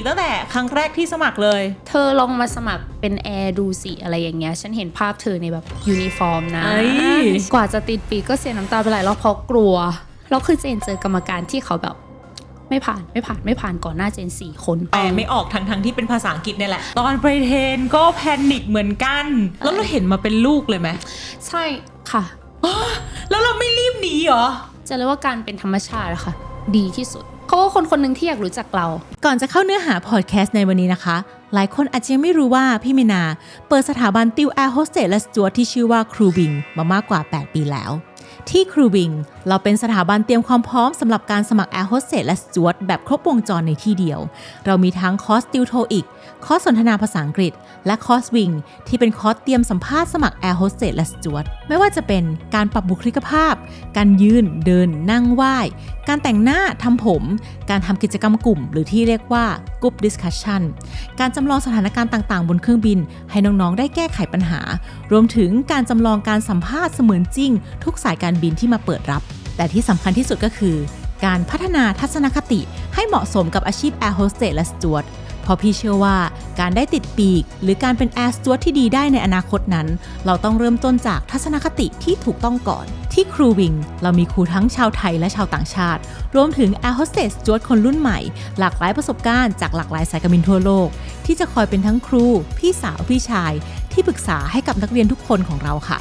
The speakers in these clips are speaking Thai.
กตั้งแต่ครั้งแรกที่สมัครเลย เธอลองมาสมัครเป็นแอร์ดูสิอะไรอย่างเงี้ย ฉันเห็นภาพเธอในแบบยูนิฟอร์มนะ เอ้ย กว่าจะติดปีกก็เสียน้ำตาไปหลายรอบเพราะกลัว แล้วคือเจนเจอกรรมการที่เขาแบบ ไม่ผ่านไม่ผ่านไม่ผ่านก่อนหน้าเจนสี่คน แปลไม่ออกทั้งทั้งๆที่เป็นภาษาอังกฤษเนี่ยแหละ ตอนไปเทรนก็แพนิคเหมือนกัน แล้วเราเห็นมาเป็นลูกเลยไหมใช่ค่ะ แล้วเราไม่รีบหนีเหรอ จะเรียกว่าการเป็นธรรมชาติอะค่ะ ดีที่สุด เขาว่าคนคนหนึ่งที่อยากรู้จักเรา ก่อนจะเข้าเนื้อหาพอดแคสต์ในวันนี้นะคะ หลายคนอาจจะยังไม่รู้ว่าพี่เมนา เปิดสถาบันติวแอร์โฮสเตสและสจวตที่ชื่อว่าครูบิงมามากกว่า 8 ปีแล้ว ที่ครูบิงเราเป็นสถาบันเตรียมความพร้อมสำหรับการสมัครแอร์โฮสเตสและสจวตแบบครบวงจรในที่เดียว เรามีทั้งคอร์สติวโทอีก คอร์สสนทนาภาษาอังกฤษ และคอร์สวิงที่เป็นคอร์สเตรียมสัมภาษณ์สมัครแอร์โฮสเตสและสจวตไม่ว่าจะเป็นการปรับบุคลิกภาพ การยืน เดิน นั่งไหว้ การแต่งหน้าทำผม การทำกิจกรรมกลุ่ม หรือที่เรียกว่ากลุ่มดิสคัชชันการจำลองสถานการณ์ต่างๆ บนเครื่องบิน ให้น้องๆ ได้แก้ไขปัญหา รวมถึงการจำลองการสัมภาษณ์เสมือนจริง ทุกสายการบินที่มาเปิดรับ แต่ที่สำคัญที่สุดก็คือ การพัฒนาทัศนคติให้เหมาะสมกับอาชีพแอร์โฮสเตสและสจวตเพราะพี่เชื่อว่าการได้ติดปีก หรือการเป็นแอร์สจวตที่ดีได้ในอนาคตนั้น เราต้องเริ่มต้นจากทัศนคติที่ถูกต้องก่อน ที่ครูวิง เรามีครูทั้งชาวไทยและชาวต่างชาติ รวมถึงแอร์โฮสเตสจวตคนรุ่นใหม่ หลากหลายประสบการณ์จากหลากหลายสายการบินทั่วโลก ที่จะคอยเป็นทั้งครู พี่สาวพี่ชาย ที่ปรึกษาให้กับนักเรียนทุกคนของเราค่ะ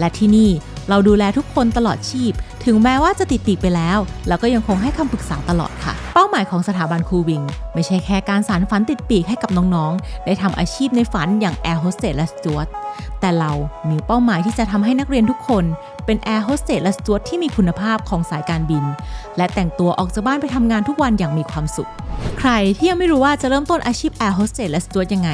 และที่นี่เราดูแลทุกคนตลอดชีพ ถึงแม้ว่าจะติดปีกไปแล้วเราก็ยังคงให้คำปรึกษาตลอดค่ะ เป้าหมายของสถาบันครูวิง ไม่ใช่แค่การสานฝันติดปีกให้กับน้องๆ ได้ทำอาชีพในฝันอย่างแอร์โฮสเตสและสจวตแต่เรามีเป้าหมายที่จะทำให้นักเรียนทุกคนเป็นแอร์โฮสเตสและสจวตที่มีคุณภาพของสายการบิน และแต่งตัวออกจากบ้านไปทำงานทุกวันอย่างมีความสุข ใครที่ยังไม่รู้ว่าจะเริ่มต้นอาชีพแอร์โฮสเตสและสจวตยังไง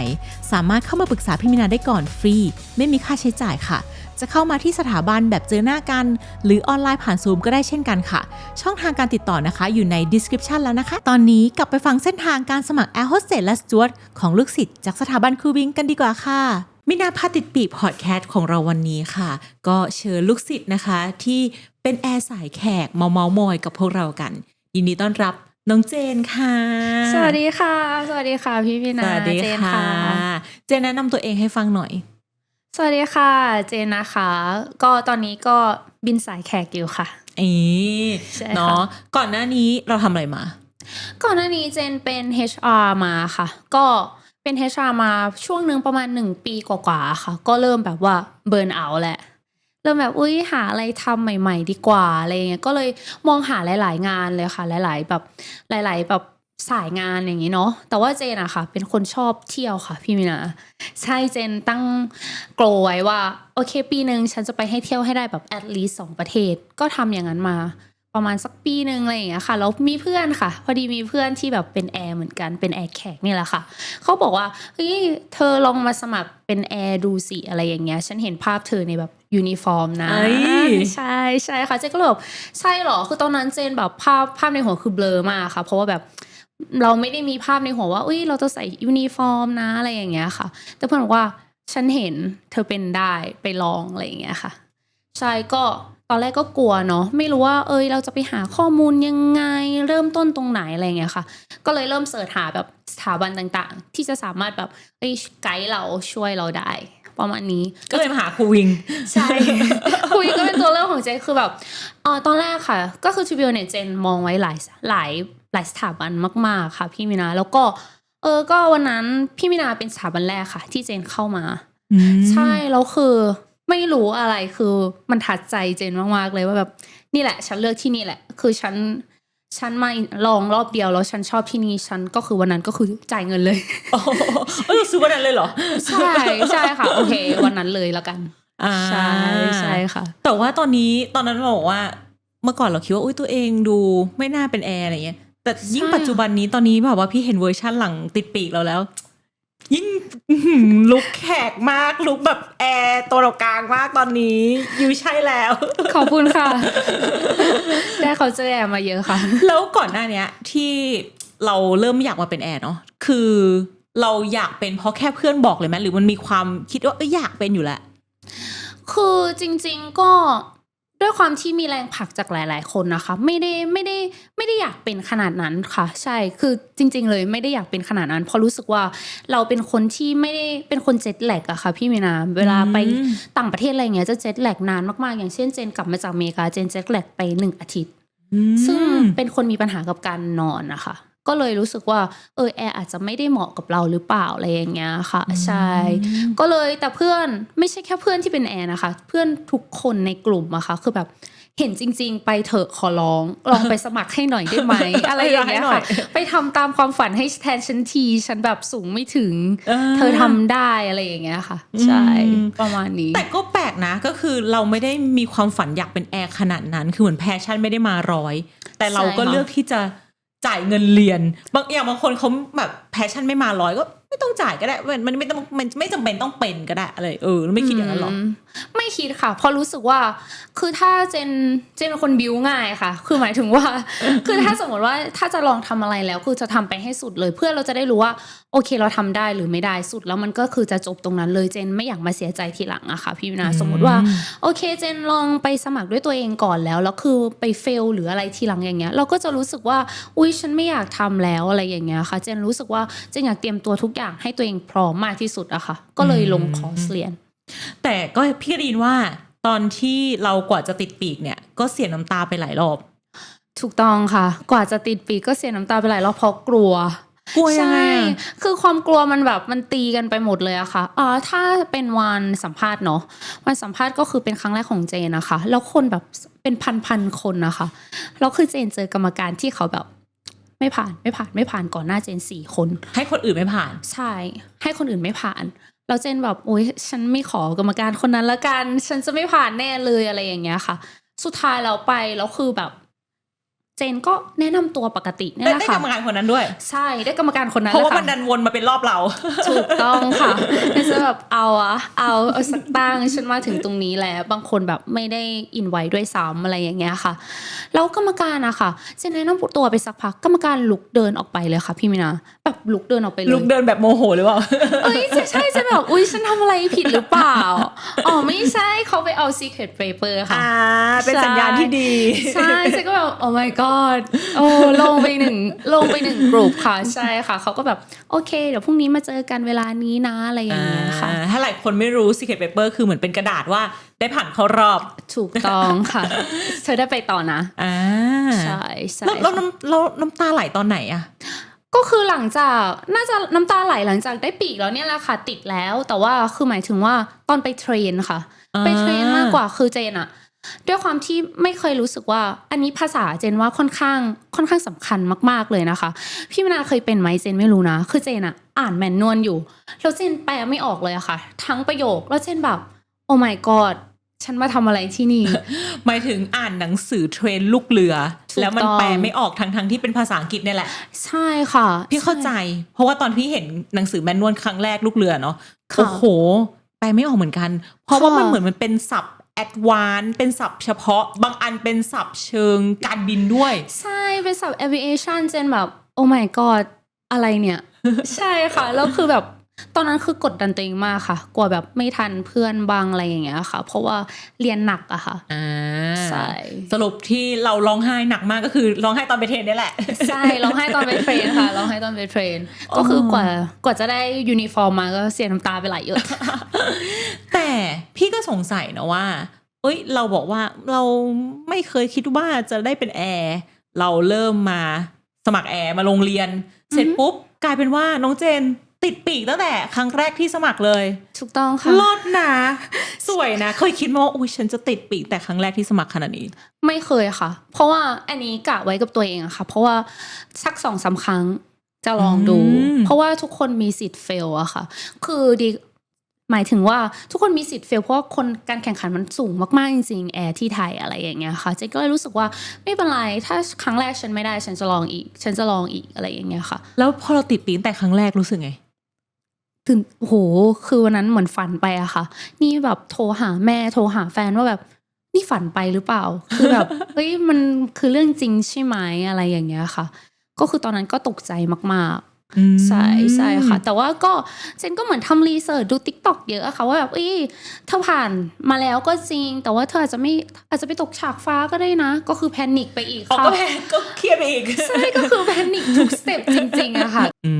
สามารถเข้ามาปรึกษาพี่มินาได้ก่อนฟรี ไม่มีค่าใช้จ่ายค่ะ จะเข้ามาที่สถาบันแบบเจอหน้ากัน หรือออนไลน์ผ่านซูมก็ได้เช่นกันค่ะ ช่องทางการติดต่อนะคะอยู่ใน description แล้วนะคะ ตอนนี้กลับไปฟังเส้นทางการสมัคร Air Hostess และ Steward ของลูกศิษย์จากสถาบันครูวิงกันดีกว่าค่ะมินาพาติดปีกพอดแคสต์ของเราวันนี้ค่ะ ก็เชิญลูกศิษย์นะคะ ที่เป็นแอร์สายแขกเมาเมามอยกับพวกเรากัน ยินดีต้อนรับน้องเจนค่ะ สวัสดีค่ะ สวัสดีค่ะ พี่พี่สนาวัสดีเจนค่ะค่ะ เจนแนะนำตัวเองให้ฟังหน่อย สวัสดีค่ะ เจนนะคะ ก็ตอนนี้ก็บินสายแขกอยู่ค่ะเอีใช่ค่ะเนาะก่อนหน้านี้เราทำอะไรมา ก่อนหน้านี้เจนเป็น HR มาค่ะ ก็เป็น HR มาช่วงหนึ่งประมาณหนึ่งปีกว่าๆค่ะ ก็เริ่มแบบว่าเบิร์นเอาแหละ เริ่มแบบอุ้ยหาอะไรทำใหม่ ๆ ดีกว่าอะไรเงี้ยก็เลยมองหาหลาย ๆ งานเลยค่ะ หลาย ๆ แบบหลาย ๆ แบบ สายงานอย่างนี้เนาะแต่ว่าเจนอะค่ะ เป็นคนชอบเที่ยวค่ะ พี่มินาใช่เจนตั้งโกลไว้ว่า โอเค ปีหนึ่งฉันจะไปให้เที่ยวให้ได้แบบ at least สองประเทศ ก็ทำอย่างนั้นมา ประมาณสักปีหนึ่งอะไรอย่างเงี้ยค่ะแล้วมีเพื่อนค่ะ พอดีมีเพื่อนที่แบบเป็นแอร์เหมือนกันเป็นแอร์แขกนี่แหละค่ะเขาบอกว่าเฮ้ยเธอลองมาสมัครเป็นแอร์ดูสิอะไรอย่างเงี้ยฉันเห็นภาพเธอในแบบยูนิฟอร์มนะเอ้ยใช่ใช่ค่ะเจนก็เลยแบบใช่เหรอคือตอนนั้นเจนแบบภาพภาพในหัวคือเบลอมากค่ะ เพราะว่าแบบ เราไม่ได้มีภาพในหัวว่าอุ้ยเราจะใส่ยูนิฟอร์มนะอะไรอย่างเงี้ยค่ะ แต่เพื่อนบอกว่าฉันเห็นเธอเป็นได้ไปลองอะไรอย่างเงี้ยค่ะใช่ก็ตอนแรกก็กลัวเนาะไม่รู้ว่าเอยเราจะไปหาข้อมูลยังไง เริ่มต้นตรงไหนอะไรเงี้ยค่ะ ก็เลยเริ่มเสิร์ชหาแบบสถาบันต่างๆ ที่จะสามารถแบบเอ้ยไกด์เราช่วยเราได้ ประมาณนี้ก็เลยมาหาครูวิงใช่คุยก็เป็นตัวเลือกของเจนคือแบบเออตอนแรกค่ะ ก็คือทีวีเนี่ยเจนมองไว้หลายหลาย หลายสถาบันมาก ๆ ค่ะ พี่มินา แล้วก็เออก็วันนั้นพี่มินาเป็นสถาบันแรกค่ะ ที่เจนเข้ามา ใช่แล้วคือไม่รู้อะไรคือมันทัดใจเจนมากๆเลยว่าแบบนี่แหละ ฉันเลือกที่นี่แหละ คือฉันฉันมาลองรอบเดียวแล้วฉันชอบที่นี่ฉันก็คือวันนั้นก็คือจ่ายเงินเลยโอ้โหเอ้ยซื้อวันนั้นเลยเหรอ ใช่ใช่ค่ะ โอเค วันนั้นเลยแล้วกันอ่าใช่ใช่ค่ะ แต่ว่าตอนนี้ตอนนั้นเราบอกว่า เมื่อก่อนเราคิดว่าอุ้ยตัวเองดูไม่น่าเป็นแอร์อะไรเงี้ย แต่ยิ่งใช่ปัจจุบันนี้ตอนนี้แบบว่าพี่เห็นเวอร์ชั่นหลังติดปีกเราแล้ว ยิ่งอื้อหือลุกแขกมากลุกแบบแอร์ตัวเรากลางมากตอนนี้ยูใช่แล้ว ขอบคุณค่ะ ได้เขาเจอแอร์มาเยอะค่ะ แล้วก่อนหน้าเนี้ย ที่เราเริ่มอยากมาเป็นแอร์เนาะคือเราอยากเป็นเพราะแค่เพื่อนบอกเลยไหมหรือมันมีความคิดว่าเอยอยากเป็นอยู่แล้วคือจริง ๆก็ ด้วยความที่มีแรงผลักจากหลาย ๆ คนนะคะ ไม่ได้ไม่ได้ไม่ได้อยากเป็นขนาดนั้นค่ะ ใช่คือจริง ๆ เลยไม่ได้อยากเป็นขนาดนั้น เพราะรู้สึกว่าเราเป็นคนที่ไม่ได้เป็นคนเจ็ตแลกอะค่ะ พี่มีนาเวลาไปอืมต่างประเทศอะไรเงี้ยจะเจ็ตแลกนานมาก ๆ อย่างเช่นเจนกลับมาจากอเมริกาเจนเจ็ตแลกไปหนึ่งอาทิตย์ ซึ่งเป็นคนมีปัญหากับการนอนนะคะ ก็เลยรู้สึกว่า เออแอร์อาจจะไม่ได้เหมาะกับเราหรือเปล่าอะไรอย่างเงี้ยค่ะ ใช่ ก็เลยแต่เพื่อนไม่ใช่แค่เพื่อนที่เป็นแอร์นะคะ เพื่อนทุกคนในกลุ่มอะค่ะคือแบบเห็นจริง ๆ ไปเถอะขอร้องลองไปสมัครให้หน่อยได้ไหม อะไรอย่างเงี้ยให้หน่อค่ะยไปทำตามความฝันให้แทนฉันที ฉันแบบสูงไม่ถึง เธอทำได้อะไรอย่างเงี้ยค่ะ ใช่อืมประมาณนี้ แต่ก็แปลกนะก็คือเราไม่ได้มีความฝันอยากเป็นแอร์ขนาดนั้น คือเหมือนแพชชั่นไม่ได้มาร้อย แต่เราก็ใช่ค่ะเลือกที่จะ จ่ายเงินเรียน บางอย่างบางคนเขาแบบแพชชั่นไม่มาร้อยก็ ไม่ต้องจ่ายก็ได้มันมันไม่ต้องมันไม่จำเป็นต้องเป็นก็ได้อะไรเออไม่คิดอย่างนั้นหรอมไม่คิดค่ะเพราะรู้สึกว่า คือถ้าเจนเจนเป็นคนบิวง่ายค่ะ คือหมายถึงว่า คือถ้าสมมติว่าถ้าจะลองทำอะไรแล้ว คือจะทำไปให้สุดเลย เพื่อเราจะได้รู้ว่า โอเคเราทำได้หรือไม่ได้สุด แล้วมันก็คือจะจบตรงนั้นเลยเจนไม่อยากมาเสียใจทีหลังอะค่ะพี่วินาอืมสมมติว่า โอเคเจนลองไปสมัครด้วยตัวเองก่อนแล้วแล้วคือไปเฟลหรืออะไรทีหลังอย่างเงี้ย เราก็จะรู้สึกว่า อุ้ยฉันไม่อยากทำแล้วอะไรอย่างเงี้ยค่ะ เจนรู้สึกว่าเจนอยากเตรียมตัวทุกอย่างให้ตัวเองพร้อมมากที่สุดอะค่ะ ก็เลยลงคอร์สเรียน แต่ก็พี่ได้ยินว่าตอนที่เรากว่าจะติดปีกเนี่ยก็เสียน้ำตาไปหลายรอบ ถูกต้องค่ะ กว่าจะติดปีกก็เสียน้ำตาไปหลายรอบเพราะกลัวกลัวยังไงใช่อะคือความกลัวมันแบบมันตีกันไปหมดเลยอะค่ะอ่าถ้าเป็นวันสัมภาษณ์เนาะ วันสัมภาษณ์ก็คือเป็นครั้งแรกของเจนนะคะ แล้วคนแบบเป็นพันๆคนนะคะ แล้วคือเจนเจอกรรมการที่เขาแบบ ไม่ผ่านไม่ผ่านไม่ผ่านก่อนหน้าเจนสี่คน ให้คนอื่นไม่ผ่าน ใช่ ให้คนอื่นไม่ผ่านแล้วเจนแบบโอ๊ยฉันไม่ขอกรรมการคนนั้นละกัน ฉันจะไม่ผ่านแน่เลยอะไรอย่างเงี้ยค่ะ สุดท้ายเราไปแล้วคือแบบ เจนก็แนะนำตัวปกติเนี่ยได้แหละได้กค่ะรรมการคนนั้นด้วย ใช่ได้กรรมการคนนั้นเพราะว่าแหลมันค่ดันวนมาเป็นรอบเราถูกต้องค่ะไม่ใช่แบบเอาอะเอาเอาสักตั้งฉันมาถึงตรงนี้แล้ว บางคนแบบไม่ได้อินไว้ด้วยซ้ำอะไรอย่างเงี้ยค่ะแล้วกรรมการอะค่ะเจนแนะนำตัวไปสักพักกรรมการลุกเดินออกไปเลยค่ะพี่มินาแบบลุกเดินออกไปเลยลุกเดินแบบโมโหหรือเปล่าเอ้ยใช่ใช่จะแบบอุ้ยฉันทำอะไรผิดหรือเปล่าอ๋อไม่ใช่เขาไปเอา secret paper ค่ะอ่าเป็นสัญญาณที่ดีใช่ใช่ก็แบบโอ้ my god โอ้ลงไปหนึ่งลงไปหนึ่งกลุ่มค่ะใช่ค่ะเขาก็แบบโอเค เดี๋ยวพรุ่งนี้มาเจอกันเวลานี้นะอะไรอย่างเงี้ยค่ะอ่าถ้าหลายคนไม่รู้ Secret Paper คือเหมือนเป็นกระดาษว่าได้ผ่านเข้ารอบถูกต้องค่ะ เธอได้ไปต่อนะอ่าใช่ใช่แล้วแล้วค่ะน้ำแล้วน้ำตาไหลตอนไหนอะก็คือหลังจากน่าจะน้ำตาไหลหลังจากได้ปีกแล้วเนี่ยแหละค่ะติดแล้ว แต่ว่าคือหมายถึงว่าตอนไปเทรนค่ะ ไปเทรนมากกว่าคือเจนอะ ด้วยความที่ไม่เคยรู้สึกว่า อันนี้ภาษาเจนว่าค่อนข้างค่อนข้างสำคัญมาก ๆเลยนะคะ พี่มนาเคยเป็นไหมเจนไม่รู้นะ คือเจนอะอ่านแมนนวลอยู่แล้วเจนแปลไม่ออกเลยอะค่ะ ทั้งประโยคแล้วเจนแบบโอ้ my god ฉันมาทำอะไรที่นี่ หมายถึงอ่านหนังสือเทรนลูกเรือถูกแล้วมันต้องแปลไม่ออกทั้งทั้งๆที่เป็นภาษาอังกฤษเนี่ยแหละ ใช่ค่ะ พี่เข้าใจ เพราะว่าตอนพี่เห็นหนังสือแมนนวลครั้งแรกลูกเรือเนาะค่ะโอ้โห แปลไม่ออกเหมือนกัน เพราะว่าค่ะมันเหมือนมันเป็นศัพท์ แอดวานเป็นศัพท์เฉพาะ บางอันเป็นศัพท์เชิงการบินด้วย ใช่ เป็นสับ aviation เจนแบบ โอ้ my god อะไรเนี่ย ใช่ค่ะ แล้วคือแบบตอนนั้นคือกดดันตัวเองมากค่ะ กลัวแบบไม่ทันเพื่อนบางอะไรอย่างเงี้ยค่ะ เพราะว่าเรียนหนักอะค่ะอ่าใช่สรุปที่เราร้องไห้หนักมากก็คือร้องไห้ตอนไปเทรนนี่แหละ ใช่ร้องไห้ตอนไปเทรนค่ะร้องไห้ตอนไปเทรน ก็คือกว่ากว่าจะได้ยูนิฟอร์มมาก็เสียน้ำตาไปหลายหยดแต่พี่ก็สงสัยนะว่า เอ้ย เราบอกว่าเราไม่เคยคิดว่าจะได้เป็นแอร์เราเริ่มมาสมัครแอร์มาโรงเรียน เสร็จปุ๊บ กลายเป็นว่าน้องเจนติดปีกตั้งแต่ครั้งแรกที่สมัครเลย ถูกต้องค่ะรอดนะสวยนะ เคยคิดมาว่าอุ้ยฉันจะติดปีกแต่ครั้งแรกที่สมัครขนาดนี้ ไม่เคยค่ะ เพราะว่าอันนี้กะไว้กับตัวเองอะค่ะ เพราะว่าสักสองสามครั้งจะลองดูอืมเพราะว่าทุกคนมีสิทธิ์เฟลอะค่ะ คือดี หมายถึงว่าทุกคนมีสิทธิ์เฟลเพราะว่าคนการแข่งขันมันสูงมากๆจริงๆแอร์ที่ไทยอะไรอย่างเงี้ยค่ะเจ๊ก็เลยรู้สึกว่าไม่เป็นไรถ้าครั้งแรกฉันไม่ได้ฉันจะลองอีก ฉันจะลองอีกอะไรอย่างเงี้ยค่ะ แล้วพอเราติดปีกตั้งแต่ครั้งแรกรู้สึกไงตื่นโอ้โหคือวันนั้นเหมือนฝันไปอะค่ะ นี่แบบโทรหาแม่โทรหาแฟนว่าแบบนี่ฝันไปหรือเปล่า คือแบบเฮ้ยมันคือเรื่องจริงใช่ไหมอะไรอย่างเงี้ยค่ะ ก็คือตอนนั้นก็ตกใจมากอืม ใช่ใช่ค่ะ แต่ว่าก็เจนก็เหมือนทำรีเสิร์ชดู t ิ k t o k เยอะอะค่ะ ว่าแบบเอ้ยเธอผ่านมาแล้วก็จริง แต่ว่าเธออาจจะไม่อาจจะไปตกฉากฟ้าก็ได้นะ ก็คือแพนิคไปอีกอ๋อค่ะก็แพงก็เครียดไปอีก ใช่ก็คือแพนิคทุกสเต็ปจริง ๆอะค่ะอื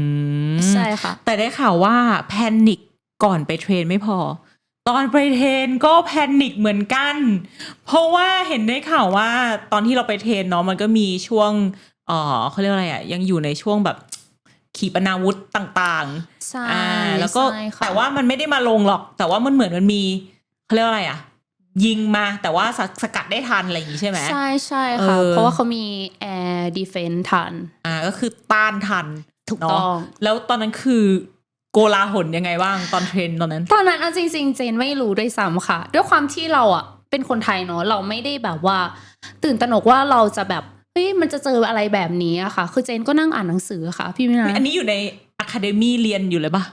มใช่ค่ะ แต่ได้ข่าวว่าแพนิคก่อนไปเทรนไม่พอ ตอนไปเทรนก็แพนิคเหมือนกัน เพราะว่าเห็นได้ข่าวว่าตอนที่เราไปเทรนเนาะมันก็มีช่วงเออเขาเรียกว่าอะไรอะยังอยู่ในช่วงแบบ ขีปนาวุธต่างใช่ๆอ่าแล้วก็ใช่ค่ะแต่ว่ามันไม่ได้มาลงหรอก แต่ว่ามันเหมือนมันมีเขาเรียกว่าอะไรอะ ยิงมาแต่ว่าสสกัดได้ทันอะไรอย่างงี้ใช่ไหม ใช่ใช่ค่ะ เออ เพราะว่าเขามี air defense ทัน อ่าก็คือต้านทันถูกเนาะต้องแล้วตอนนั้นคือโกลาหลยังไงบ้างตอนเทรนตอนนั้น ตอนนั้นเอาจริงๆเจนไม่รู้ด้วยซ้ำค่ะ ด้วยความที่เราอะเป็นคนไทยเนาะเราไม่ได้แบบว่า ตื่นตระหนกว่าเราจะแบบ เฮ้ยมันจะเจออะไรแบบนี้อะค่ะ คือเจนก็นั่งอ่านหนังสือค่ะ พี่มินาอันนี้อยู่ในอะคาเดมีเรียนอยู่เลยปะ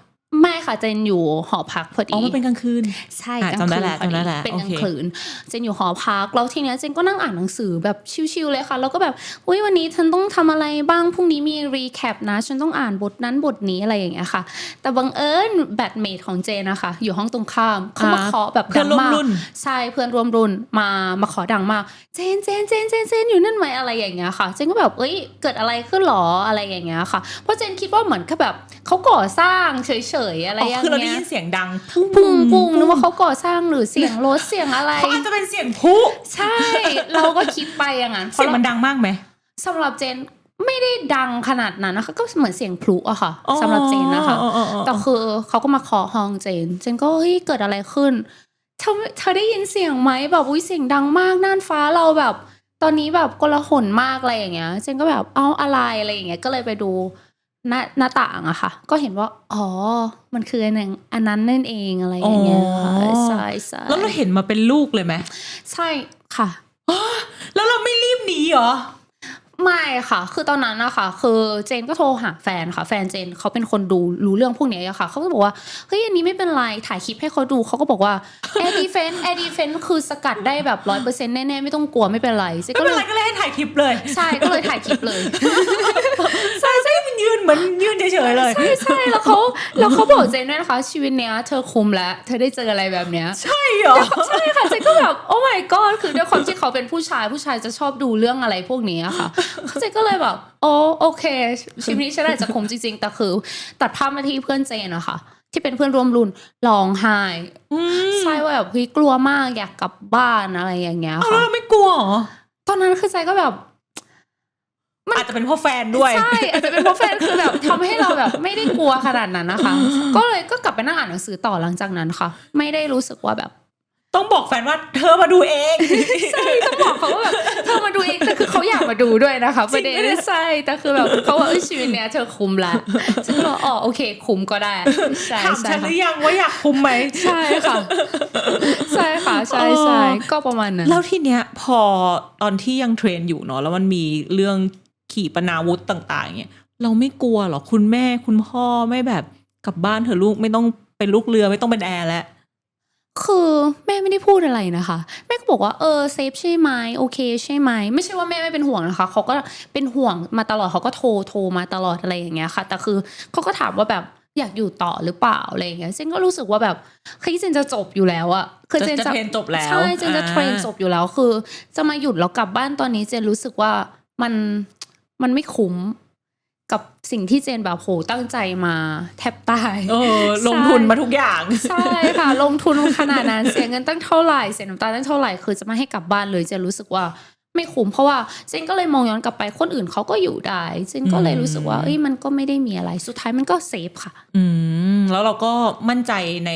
ค่ะเจนอยู่หอพักพอดีอ๋อมันเป็นกลางคืนใช่อะกลางจำได้คืนแล้วพอจำได้แล้วเป็นกลางโอเคคืนเจนอยู่หอพักแล้วทีเนี้ยเจนก็นั่งอ่านหนังสือแบบชิวๆเลยค่ะแล้วก็แบบอุ้ยวันนี้ฉันต้องทำอะไรบ้างพรุ่งนี้มีรีแคปนะฉันต้องอ่านบทนั้นบทนี้อะไรอย่างเงี้ยค่ะ แต่บังเอิญแบทเมทของเจนนะคะอยู่ห้องตรงข้ามเขามาอ่าเคาะแบบเพื่อนดังร่วมมากรุ่นใช่เพื่อนร่วมรุ่นมามาขอดังมากเจนเจนเจนเจนเจนอยู่นั่นไหมอะไรอย่างเงี้ยค่ะ เจนก็แบบเอ้ยเกิดอะไรขึ้นหรออะไรอย่างเงี้ยค่ะเพราะเจนคิดว่าเหมือนกับแบบเขาก่อสร้างเฉยๆอะไรอ๋ออย่างคือเราได้เงี้ยิยนเสียงดังพุ่งปุ้งปุ้งนึกว่าเขาก่อสร้างหรือเสียงรถเสียงอะไรเขาอาจจะเป็นเสียงพุใช่ เราก็คิดไปอย่างนั้นเสียงมันดังมากไหมสำหรับเจนไม่ได้ดังขนาดนั้นนะคะก็เหมือนเสียงพลุอะค่ะสำหรับเจนนะคะอ๋ออ๋ออ๋อแต่คือเขาก็มาเคาะห้องเจน เจนก็เฮ้ยเกิดอะไรขึ้นเธอเธอได้ยินเสียงไหมแบบอุ้ยเสียงดังมากน่านฟ้าเราแบบ ตอนนี้แบบกลาหนมากอะไรอย่างเงี้ย เจนก็แบบเอ้าอะไรอะไรอย่างเงี้ยก็เลยไปดู หน้าหน้าต่างอะค่ะ ก็เห็นว่า อ๋อ มันคืออันนั้นอันนั้นนั่นเองอะไรอย่างเงี้ยค่ะใช่ใช่แล้วเราเห็นมาเป็นลูกเลยไหมใช่ค่ะแล้วเราไม่รีบหนีเหรอไม่ค่ะ คือตอนนั้นนะคะคือเจนก็โทรหาแฟนค่ะ แฟนเจนเขาเป็นคนดูรู้เรื่องพวกเนี้ยอะค่ะเขาก็บอกว่าเฮ้ยอันนี้ไม่เป็นไรถ่ายคลิปให้เขาดูเขาก็บอกว่า air defense air defense คือสกัดได้แบบร้อยเปอร์เซ็นต์แน่ๆไม่ต้องกลัวไม่เป็นไรเจนไม่ก็เป็เลนไรยก็เลยให้ถ่ายคลิปเลย ใช่ก็เลยถ่ายคลิปเลยใช่ใช่มัน ยืนเหมือนยืนเฉยๆเลย ใช่ใช่แล้วเขาแล้วเขาบอกเจนด้วยนะคะ ชีวิตเนี้ยเธอคุมแล้ว เธอได้เจออะไรแบบเนี้ย ใช่เหรอ ใช่ค่ะเจนก็แบบโอ้ my god คือด้วยความที่เขาเป็นผู้ชายผู้ชายจะชอบดูเรื่องอะไรพวกนี้อะค่ะเจนก็เลยแบบโอ้โอเค ชีวิตนี้ฉันอาจจะคมจริง ๆ แต่คือ ตัดภาพมาที่เพื่อนเจนอะค่ะที่เป็นเพื่อนร่วมรุ่นร้องไห้อืมใช่ว่าแบบเฮ้ยกลัวมากอยากกลับบ้านอะไรอย่างเงี้ยเอาแล้วค่ะเราไม่กลัวเหรอตอนนั้นคือใจก็แบบ มันอาจจะเป็นเพ่อแฟนด้วย ใช่อาจจะเป็นเพราะแฟนคือแบบทำให้เราแบบไม่ได้กลัวขนาดนั้นนะคะ ก็เลยก็กลับไปนั่งอ่านหนังสือต่อหลังจากนั้นค่ะ ไม่ได้รู้สึกว่าแบบ ต้องบอกแฟนว่าเธอมาดูเองใช่ต้องบอกเขาว่าแบบเธอมาดูเองแต่คือเขาอยากมาดูด้วยนะคะประเด็นจริงปะเนี่ยใช่แต่คือแบบเขาว่าเอ้ยชีวิตเนี้ยเธอคุมละฉันก็บอกอ๋อโอเค คุมก็ได้ใช่ถามใช่ฉันหค่ะรือยังว่าอยากคุมไหมใช่ค่ะใช่ค่ะใช่ใช่ก็ประมาณนั้นแล้วทีเนี้ยพอตอนที่ยังเทรนอยู่เนาะแล้วมันมีเรื่อง ขี่ปนาวุธต่างๆเนี่ยเราไม่กลัวหรอคุณแม่คุณพ่อไม่แบบกลับบ้านเถอะลูกไม่ต้องเป็นลูกเรือไม่ต้องเป็นแอร์แล้วคือแม่ไม่ได้พูดอะไรนะคะ แม่ก็บอกว่าเออเซฟใช่ไหมโอเคใช่ไหมไม่ใช่ว่าแม่ไม่เป็นห่วงนะคะเขาก็เป็นห่วงมาตลอดเขาก็โทรโทรมาตลอดอะไรอย่างเงี้ยค่ะ แต่คือเขาก็ถามว่าแบบอยากอยู่ต่อหรือเปล่าอะไรอย่างเงี้ยเจนก็รู้สึกว่าแบบเฮ้ยเจนจะจบอยู่แล้วอะคือเจนจะจะเทรนจบแล้วใช่เจนจะอ่าเทรนจบอยู่แล้วคือ จะมาหยุดแล้วกลับบ้านตอนนี้เจนรู้สึกว่ามัน มันไม่คุ้มกับสิ่งที่เจนแบบโหตั้งใจมาแทบตายเออลงทุนมาทุกอย่าง ใช่ค่ะ ลงทุนขนาดนั้นเสียเงินตั้งเท่าไหร่เสียน้ำตาตั้งเท่าไหร่คือจะไม่ให้กลับบ้านเลยเจนรู้สึกว่าไม่คุ้มเพราะว่าเจนก็เลยมองย้อนกลับไปคนอื่นเขาก็อยู่ได้เจนก็เลยรู้สึกว่าอืมเอ้ยมันก็ไม่ได้มีอะไรสุดท้ายมันก็เซฟค่ะ อืมแล้วเราก็มั่นใจใน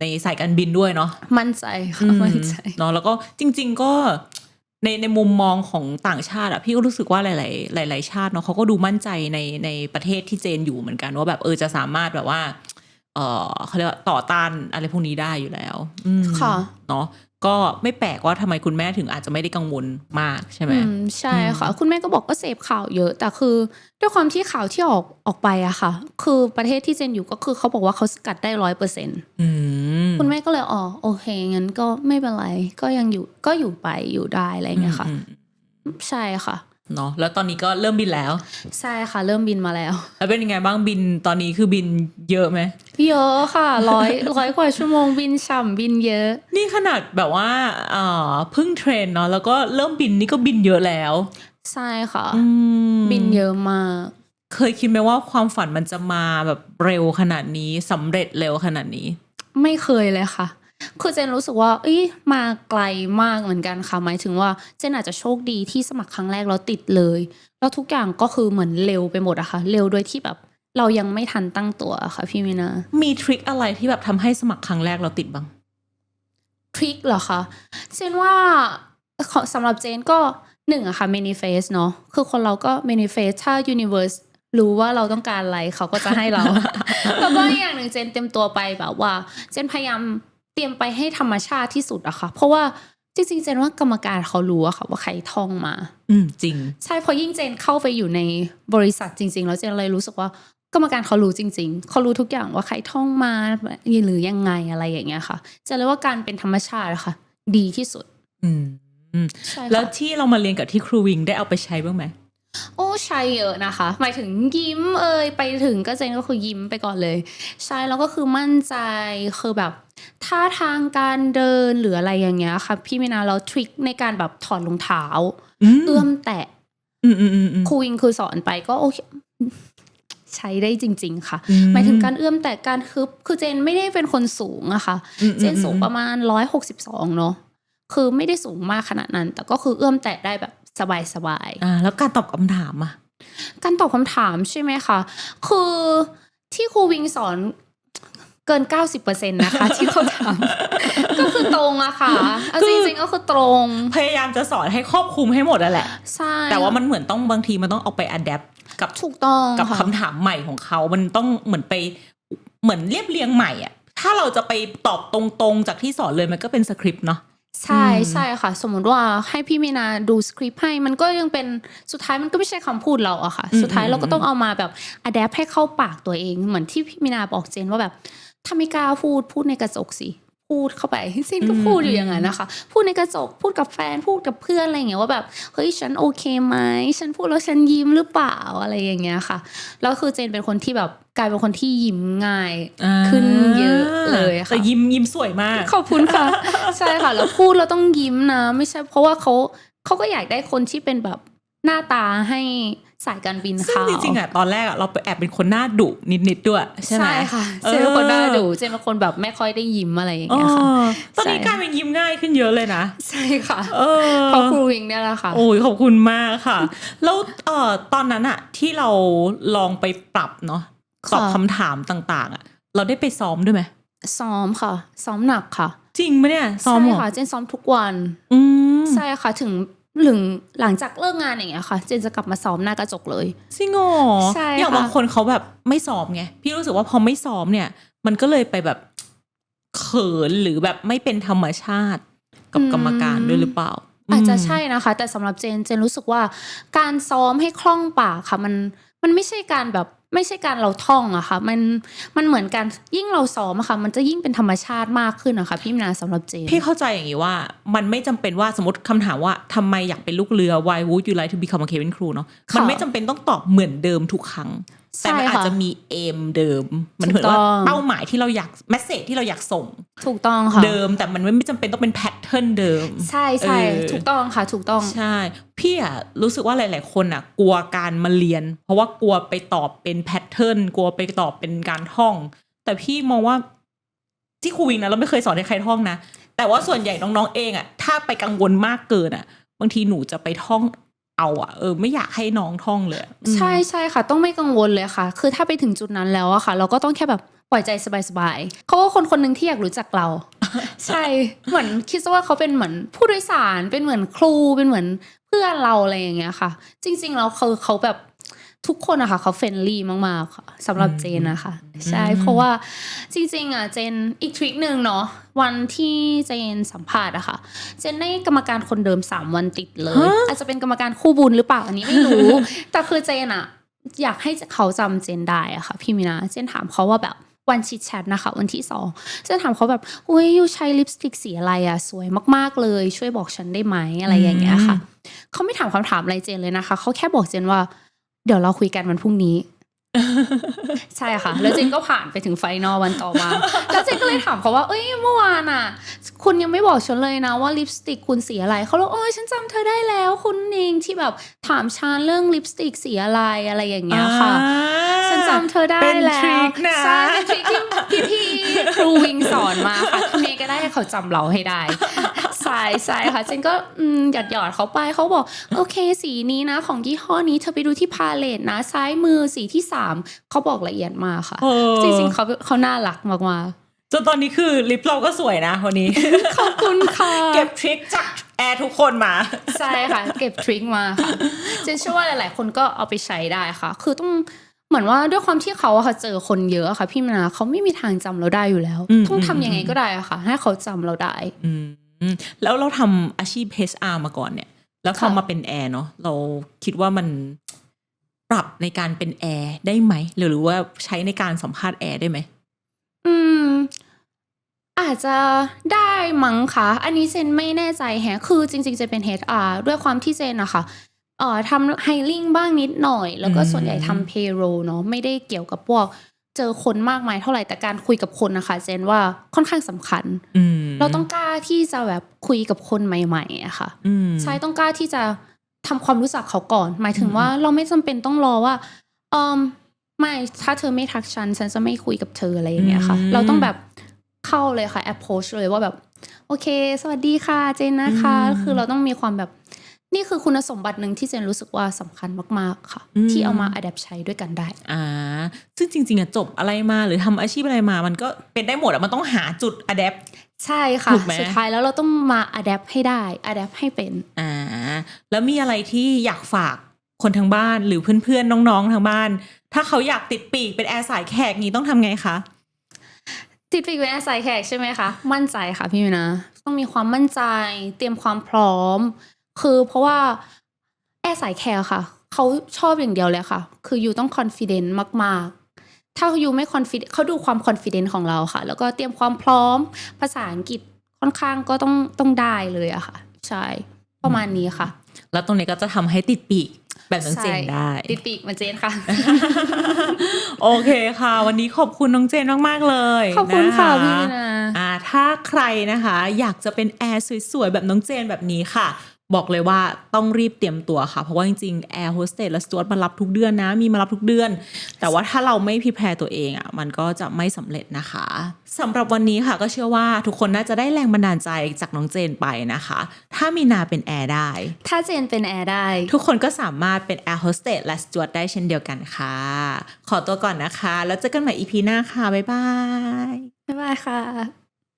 ในสายการบินด้วยเนาะมั่นใจค่ะมั่นใจเนาะแล้วก็จริง ๆ ก็ ในในมุมมองของต่างชาติอะพี่ก็รู้สึกว่าหลาย ๆ หลาย ๆ ชาติเนาะเขาก็ดูมั่นใจในในประเทศที่เจนอยู่เหมือนกันว่าแบบเออจะสามารถแบบว่า เออเขาเรียกว่าต่อต้านอะไรพวกนี้ได้อยู่แล้ว อืมค่ะ เนาะ ก็ไม่แปลกว่าทำไมคุณแม่ถึงอาจจะไม่ได้กังวลมากใช่ไหมอืมใช่ค่ะคุณแม่ก็บอกก็เสพข่าวเยอะ แต่คือ ด้วยความที่ข่าวที่ออกออกไปอะค่ะ คือประเทศที่เจนอยู่ก็คือเขาบอกว่าเขาสกัดได้ร้อยเปอร์เซ็นต์อืมคุณแม่ก็เลยอ๋อโอเคงั้นก็ไม่เป็นไร ก็ยังอยู่ก็อยู่ไปอยู่ได้อะไรอย่างเงี้ยค่ะอืมใช่ค่ะ เนาะแล้วตอนนี้ก็เริ่มบินแล้ว ใช่ค่ะ เริ่มบินมาแล้ว แล้วเป็นยังไงบ้างบินตอนนี้คือบินเยอะไหมเยอะค่ะร้อยร้อยกว่าชั่วโมงบินฉ่ำบินเยอะ นี่ขนาดแบบว่าเอ่อเพิ่งเทรนเนาะแล้วก็เริ่มบินนี่ก็บินเยอะแล้ว ใช่ค่ะอืมบินเยอะมาก เคยคิดไหมว่าความฝันมันจะมาแบบเร็วขนาดนี้สำเร็จเร็วขนาดนี้ ไม่เคยเลยค่ะ คือเจนรู้สึกว่าเอ้ยมาไกลมากเหมือนกันค่ะหมายถึงว่าเจนอาจจะโชคดีที่สมัครครั้งแรกแล้วติดเลย แล้วทุกอย่างก็คือเหมือนเร็วไปหมดอะค่ะ เร็วโดยที่แบบเรายังไม่ทันตั้งตัวอะค่ะพี่มินา มีทริคอะไรที่แบบทำให้สมัครครั้งแรกเราติดบ้าง ทริคเหรอคะ เจนว่าขอสำหรับเจนก็หนึ่งอะค่ะ manifest เนาะคือคนเราก็ manifest ถ้า universe รู้ว่าเราต้องการอะไรเขาก็จะให้เรา แล้วก็อีกอย่างหนึ่งเจนเตรียมตัวไปแบบว่า เจนพยายาม เตรียมไปให้ธรรมชาติที่สุดอะค่ะ เพราะว่าจริงๆเจนว่ากรรมการเขารู้อะค่ะว่าใครท่องมา อืมจริง ใช่เพราะยิ่งเจนเข้าไปอยู่ในบริษัทจริง ๆ แล้วเจนเลยรู้สึกว่ากรรมการเขารู้จริง ๆ เขารู้ทุกอย่างว่าใครท่องมาหรือยังไงอะไรอย่างเงี้ยค่ะเจนเลยว่าการเป็นธรรมชาติอะค่ะ ดีที่สุด อืมอืมใช่แล้วค่ะที่เรามาเรียนกับที่ครูวิงได้เอาไปใช้บ้างไหมโอ้ใช่เยอะนะคะ หมายถึงยิ้มเอ่ยไปถึงก็เจนก็คือยิ้มไปก่อนเลย ใช่แล้วก็คือมั่นใจคือแบบ ท่าทางการเดินหรืออะไรอย่างเงี้ยค่ะ พี่มินาเราทริคในการแบบถอดรองเท้าอืมเอื้อมแตะอืมอืมอืมอืมครูวิงคือสอนไปก็โอเคใช้ได้จริง ๆ ค่ะอืมหมายถึงการเอื้อมแตะการคือคือเจนไม่ได้เป็นคนสูงอะค่ะอืมอืมเจนสูงประมาณร้อยหกสิบสองเนาะคือไม่ได้สูงมากขนาดนั้น แต่ก็คือเอื้อมแตะได้แบบสบายๆอ่าแล้วการตอบคำถามอะการตอบคำถามใช่ไหมคะคือที่ครูวิงสอน เกิน 90%นะคะ ที่เขาถามก็คือตรงอะค่ะเอาคือจริงๆก็คือตรง พยายามจะสอนให้ครอบคลุมให้หมดอะแหละใช่แต่ว่ามันเหมือนต้องบางทีมันต้องเอาไปอัดแอปกับถูกต้องกับค่ะคำถามใหม่ของเขา มันต้องเหมือนไปเหมือนเรียบเรียงใหม่อะถ้าเราจะไปตอบตรงๆ จากที่สอนเลยมันก็เป็นสคริปต์เนาะใช่อืมใช่ค่ะ สมมุติว่าให้พี่มีนาดูสคริปต์ให้มันก็ยังเป็นสุดท้ายมันก็ไม่ใช่คำพูดเราอะค่ะ สุดท้ายเราก็ต้องเอามาแบบอัดแอปให้เข้าปากตัวเอง เหมือนที่พี่มีนาบอกเจนว่าแบบ ถ้าไม่กล้าพูดพูดในกระจกสิพูดเข้าไปเจนก็พูดอยู่อย่างนั้นนะคะ พูดในกระจกพูดกับแฟนพูดกับเพื่อนอะไรอย่างเงี้ยว่าแบบเฮ้ยฉันโอเคไหมฉันพูดแล้วฉันยิ้มหรือเปล่าอะไรอย่างเงี้ยค่ะแล้วคือเจนเป็นคนที่แบบกลายเป็นคนที่ยิ้มง่ายอ่าขึ้นเยอะเลยค่ะแต่ยิ้มยิ้มสวยมากขอบคุณค่ะ ใช่ค่ะแล้วพูดเราต้องยิ้มนะ ไม่ใช่เพราะว่าเขาเขาก็อยากได้คนที่เป็นแบบ หน้าตาให้สายการบินซึ่งเขาจริงๆอะตอนแรกอะเราแอบเป็นคนหน้าดุนิดๆด้วยใช่ไหมใช่ค่ะเจนเป็นคนหน้าดูเจนเป็นคนแบบไม่ค่อยได้ยิ้มอะไรอย่างเอเงี้ยค่ะอตอนนี้ใช่กลายเป็นยิ้มง่ายขึ้นเยอะเลยนะ ใช่ค่ะเออเพราะครูวิงเนี่ยแหละค่ะ โอ้ยขอบคุณมากค่ะ แล้วเอ่อตอนนั้นอะที่เราลองไปปรับเนาะค่ะตอบคำถามต่างๆอะเราได้ไปซ้อมด้วยไหมซ้อมค่ะ ซ้อมหนักค่ะ จริงไหมเนี่ยซ้อมใช่เหรอค่ะเจนซ้อมทุกวัน อืมใช่ค่ะถึง หลึงหลังจากเลิกงานอย่างเงี้ยค่ะ เจนจะกลับมาซ้อมหน้ากระจกเลยจริงเหรอใช่อย่างค่ะบางคนเขาแบบไม่ซ้อมไงพี่รู้สึกว่าพอไม่ซ้อมเนี่ย มันก็เลยไปแบบเขินหรือแบบไม่เป็นธรรมชาติกับกรรมการด้วยหรือเปล่า อาจจะมใช่นะคะ แต่สำหรับเจนเจนรู้สึกว่า การซ้อมให้คล่องปากค่ะ มันมันไม่ใช่การแบบ ไม่ใช่การเราท่องอะค่ะมันมันเหมือนกันยิ่งเราซ้อมอะค่ะมันจะยิ่งเป็นธรรมชาติมากขึ้นอะค่ะพี่มินาสำหรับเจนพี่เข้าใจอย่างนี้ว่า มันไม่จำเป็นว่าสมมติคำถามว่าทำไมอยากเป็นลูกเรือ why would you like to become a cabin crew เนาะค่ะมันไม่จำเป็นต้องตอบเหมือนเดิมทุกครั้ง แต่มันใช่ค่ะอาจจะมีเอมเดิม มันเหมือนว่าถูกต้องเป้าหมายที่เราอยากแมสเซจที่เราอยากส่ง ถูกต้องค่ะเดิม แต่มันไม่จำเป็นต้องเป็นแพทเทิร์นเดิม ใช่ใช่เออถูกต้องค่ะ ถูกต้องใช่พี่อะรู้สึกว่าหลาย ๆ คนอะกลัวการมาเรียน เพราะว่ากลัวไปตอบเป็นแพทเทิร์นกลัวไปตอบเป็นการท่อง แต่พี่มองว่าที่ครูวิงนะเราไม่เคยสอนให้ใครท่องนะแต่ว่าส่วนใหญ่น้อง ๆ เองอะถ้าไปกังวลมากเกินอะบางทีหนูจะไปท่อง เอาอะเออไม่อยากให้น้องท่องเลยอะอืมใช่ใช่ค่ะ ต้องไม่กังวลเลยค่ะ คือถ้าไปถึงจุดนั้นแล้วอะค่ะ เราก็ต้องแค่แบบปล่อยใจสบายๆเขาก็คนคนหนึ่งที่อยากรู้จักเรา ใช่เหมือนคิดซะว่าเขาเป็นเหมือนผู้โดยสารเป็นเหมือนครูเป็นเหมือนเพื่อนเราอะไรอย่างเงี้ยค่ะ จริงๆแล้วเขาเขาแบบ ทุกคนอะค่ะเขาเฟรนลี่มากๆค่ะสำหรับเจนนะคะ ใช่อืมเพราะว่าจริงๆอะเจนอีกทริคหนึ่งเนาะวันที่เจนสัมภาษณ์อะค่ะ เจนได้กรรมการคนเดิมสามวันติดเลย อาจจะเป็นกรรมการคู่บุญหรือเปล่าอันนี้ไม่รู้ แต่คือเจนอะอยากให้เขาจำเจนได้อะค่ะ พี่มินาเจนถามเขาว่าแบบวันชิดแชทนะคะวันที่สองเจนถามเขาแบบอุ้ยยูใช้ลิปสติกสีอะไรอะสวยมากๆเลย ช่วยบอกฉันได้ไหมอะไรอย่างเงี้ยค่ะเขาไม่ถามคำถามอะไรเจนเลยนะคะเขาแค่บอกเจนว่า เดี๋ยวเราคุยกันวันพรุ่งนี้ ใช่ค่ะ แล้วเจนก็ผ่านไปถึงไฟนอลวันต่อมา แล้วเจนก็เลยถามเขาว่า เอ้ยเมื่อวานอะ คุณยังไม่บอกฉันเลยนะว่าลิปสติกคุณสีอะไรเขาบอกโอ้ยฉันจำเธอได้แล้ว คุณเองที่แบบถามฉันเรื่องลิปสติกสีอะไรอะไรอย่างเงี้ยค่ะฉันจำเธอได้เป็นแล้ทริวคนะใช่เป็นทริคที่พี่พี่ๆครูวิงสอนมาค่ะทำยังไงก็ได้ให้เขาจำเราให้ได้ ใช่ใช่ค่ะเจนก็อืมหยอดหยอดๆเขาไปเขาบอก โอเค สีนี้นะ ของยี่ห้อนี้เธอไปดูที่พาเลตนะ ซ้ายมือสีที่สามเขาบอกละเอียดมากค่ะเออจริงๆเขาเขาน่ารักมากจนตอนนี้คือลิปเราก็สวยนะวันนี้ๆขอบคุณค่ะ เก็บทริคจากแอร์ทุกคนมา ใช่ค่ะ เก็บทริคมาค่ะเจนเชื่อว่าหลาย ๆ คนก็เอาไปใช้ได้ค่ะ คือต้องเหมือนว่าด้วยความที่เขาอะค่ะเจอคนเยอะอะค่ะ พี่มนาเขาไม่มีทางจำเราได้อยู่แล้วอืมต้องอืมทำยังไงก็ได้อะค่ะ ให้เขาจำเราได้ อืม แล้วเราทำอาชีพ HR มาก่อนเนี่ย แล้วพอค่ะมาเป็นแอร์เนาะเราคิดว่ามันปรับในการเป็นแอร์ได้ไหม หรือว่าใช้ในการสัมภาษณ์แอร์ได้ไหม อืม อาจจะได้มั้งคะ อันนี้เจนไม่แน่ใจแฮะ คือจริงๆเจนเป็น HR ด้วยความที่เจนอะค่ะเอ่อทำไฮลิ่งบ้างนิดหน่อย แล้วก็อืมส่วนใหญ่ทำ payroll เนาะไม่ได้เกี่ยวกับพวก เจอคนมากมายเท่าไหร่แต่การคุยกับคนนะคะเจนว่าค่อนข้างสำคัญอืมเราต้องกล้าที่จะแบบคุยกับคนใหม่ๆอะค่ะอืมใช่ต้องกล้าที่จะทำความรู้จักเขาก่อน หมายถึงว่าเราไม่จำเป็นต้องรอว่าเอมไม่ถ้าเธอไม่ทักฉันฉันจะไม่คุยกับเธออะไรอย่างเงี้ยค่ะอืมเราต้องแบบเข้าเลยค่ะ approach เลยว่าแบบ โอเค สวัสดีค่ะเจนนะคะอืมคือเราต้องมีความแบบ นี่คือคุณสมบัติหนึ่งที่เจนรู้สึกว่าสำคัญมาก ๆ ค่ะอืมที่เอามา adapt ใช้ด้วยกันได้ อ่า ซึ่งจริง ๆอะจบอะไรมาหรือทำอาชีพอะไรมา มันก็เป็นได้หมดอะมันต้องหาจุดอะแดปใช่ค่ะถูกไหมสุดท้ายแล้วเราต้องมา adapt ให้ได้ adapt ให้เป็น อ่า แล้วมีอะไรที่อยากฝากคนทางบ้านหรือเพื่อน ๆ น้อง ๆ ทางบ้าน ถ้าเขาอยากติดปีกเป็นแอร์สายแขกนี้ต้องทำไงคะติดปีกเป็นอาศัยแขกใช่ไหมคะ มั่นใจค่ะพี่มิวนะ ต้องมีความมั่นใจ เตรียมความพร้อม คือเพราะว่าแอร์สายแขกค่ะ เขาชอบอย่างเดียวเลยค่ะ คืออยู่ต้องคอนฟ ident มาก ๆ ถ้าอยู่ไม่คอนฟ ident เขาดูความคอนฟ ident ของเราค่ะ แล้วก็เตรียมความพร้อมภาษาอังกฤษค่อนข้างก็ต้องต้องได้เลยอะค่ะ ใช่ประมาณนี้ค่ะ แล้วตรงนี้ก็จะทำให้ติดปีกแบบน้องเจนใช่ได้ ติดปีกเหมาเจนค่ะ โอเคค่ะ วันนี้ขอบคุณน้องเจนมาก ๆ เลย ขอบคุณค่ะนพี่มิวนะอ่าถ้าใครนะคะ อยากจะเป็นแอร์สวย ๆ แบบน้องเจนแบบนี้ค่ะ บอกเลยว่าต้องรีบเตรียมตัวค่ะ เพราะว่าจริงๆแอร์โฮสเตสและสจวตมารับทุกเดือนนะ มีมารับทุกเดือน แต่ว่าถ้าเราไม่พิแพรตัวเองอะมันก็จะไม่สำเร็จนะคะสำหรับวันนี้ค่ะก็เชื่อว่าทุกคนน่าจะได้แรงบันดาลใจจากน้องเจนไปนะคะ ถ้ามีนาเป็นแอร์ได้ ถ้าเจนเป็นแอร์ได้ ทุกคนก็สามารถเป็นแอร์โฮสเตสและสจวตได้เช่นเดียวกันค่ะ ขอตัวก่อนนะคะ แล้วเจอกันใหม่ EP หน้าค่ะบ๊ายบายบ๊ายบายค่ะ